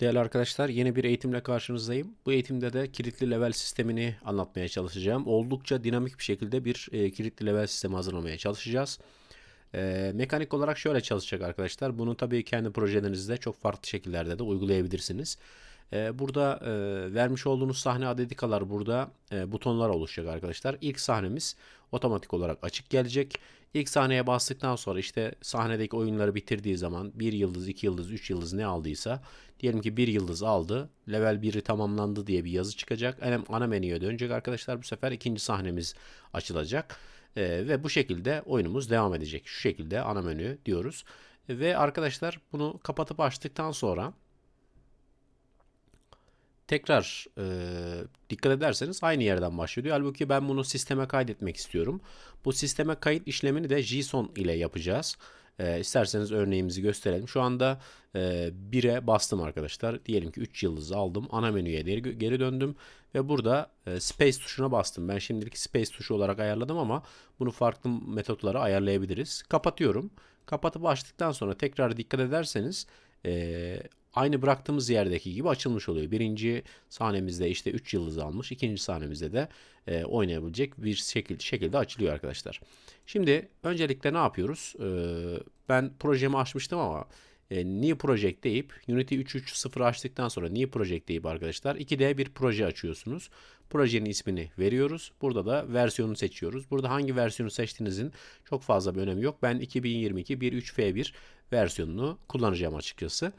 Değerli arkadaşlar yeni bir eğitimle karşınızdayım. Bu eğitimde de kilitli level sistemini anlatmaya çalışacağım. Oldukça dinamik bir şekilde bir e, kilitli level sistemi hazırlamaya çalışacağız. E, mekanik olarak şöyle çalışacak arkadaşlar. Bunu tabii kendi projelerinizde çok farklı şekillerde de uygulayabilirsiniz. E, burada e, vermiş olduğunuz sahne adedikalar burada e, butonlar oluşacak arkadaşlar. İlk sahnemiz otomatik olarak açık gelecek. İlk sahneye bastıktan sonra işte sahnedeki oyunları bitirdiği zaman 1 yıldız, 2 yıldız, 3 yıldız ne aldıysa diyelim ki 1 yıldız aldı. Level 1'i tamamlandı diye bir yazı çıkacak. Ana, ana menüye dönecek arkadaşlar. Bu sefer ikinci sahnemiz açılacak. Ee, ve bu şekilde oyunumuz devam edecek. Şu şekilde ana menü diyoruz. Ve arkadaşlar bunu kapatıp açtıktan sonra tekrar e, dikkat ederseniz aynı yerden başlıyor. Halbuki ben bunu sisteme kaydetmek istiyorum. Bu sisteme kayıt işlemini de JSON ile yapacağız. E, isterseniz örneğimizi gösterelim. Şu anda e, 1'e bastım arkadaşlar. Diyelim ki 3 yıldız aldım. Ana menüye geri, geri döndüm. Ve burada e, Space tuşuna bastım. Ben şimdilik Space tuşu olarak ayarladım ama bunu farklı metotlara ayarlayabiliriz. Kapatıyorum. Kapatıp açtıktan sonra tekrar dikkat ederseniz e, aynı bıraktığımız yerdeki gibi açılmış oluyor. Birinci sahnemizde işte 3 yıldız almış. ikinci sahnemizde de e, oynayabilecek bir şekilde, şekilde açılıyor arkadaşlar. Şimdi öncelikle ne yapıyoruz? E, ben projemi açmıştım ama e, New Project deyip Unity 3.3.0 açtıktan sonra New Project deyip arkadaşlar 2D bir proje açıyorsunuz. Projenin ismini veriyoruz. Burada da versiyonu seçiyoruz. Burada hangi versiyonu seçtiğinizin çok fazla bir önemi yok. Ben 2022 1.3F1 versiyonunu kullanacağım açıkçası.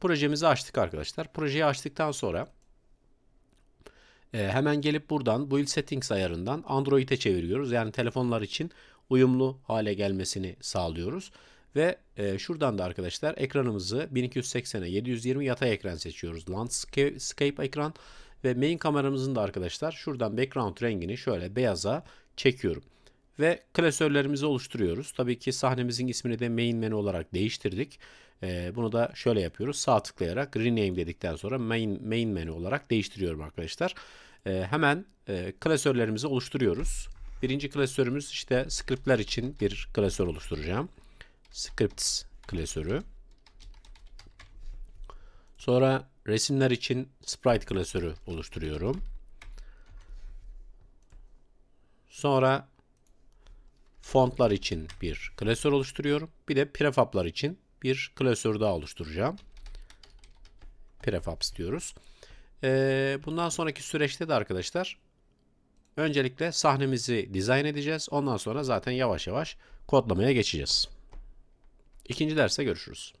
Projemizi açtık arkadaşlar. Projeyi açtıktan sonra e, hemen gelip buradan Build Settings ayarından Android'e çeviriyoruz. Yani telefonlar için uyumlu hale gelmesini sağlıyoruz. Ve e, şuradan da arkadaşlar ekranımızı 1280'e 720 yatay ekran seçiyoruz. Landscape ekran ve main kameramızın da arkadaşlar şuradan background rengini şöyle beyaza çekiyorum. Ve klasörlerimizi oluşturuyoruz. Tabii ki sahnemizin ismini de main menü olarak değiştirdik. Ee, bunu da şöyle yapıyoruz. Sağ tıklayarak rename dedikten sonra main, main menü olarak değiştiriyorum arkadaşlar. Ee, hemen e, klasörlerimizi oluşturuyoruz. Birinci klasörümüz işte scriptler için bir klasör oluşturacağım. Scripts klasörü. Sonra resimler için sprite klasörü oluşturuyorum. Sonra fontlar için bir klasör oluşturuyorum. Bir de prefablar için bir klasör daha oluşturacağım. Prefabs diyoruz. Ee, bundan sonraki süreçte de arkadaşlar öncelikle sahnemizi dizayn edeceğiz. Ondan sonra zaten yavaş yavaş kodlamaya geçeceğiz. İkinci derste görüşürüz.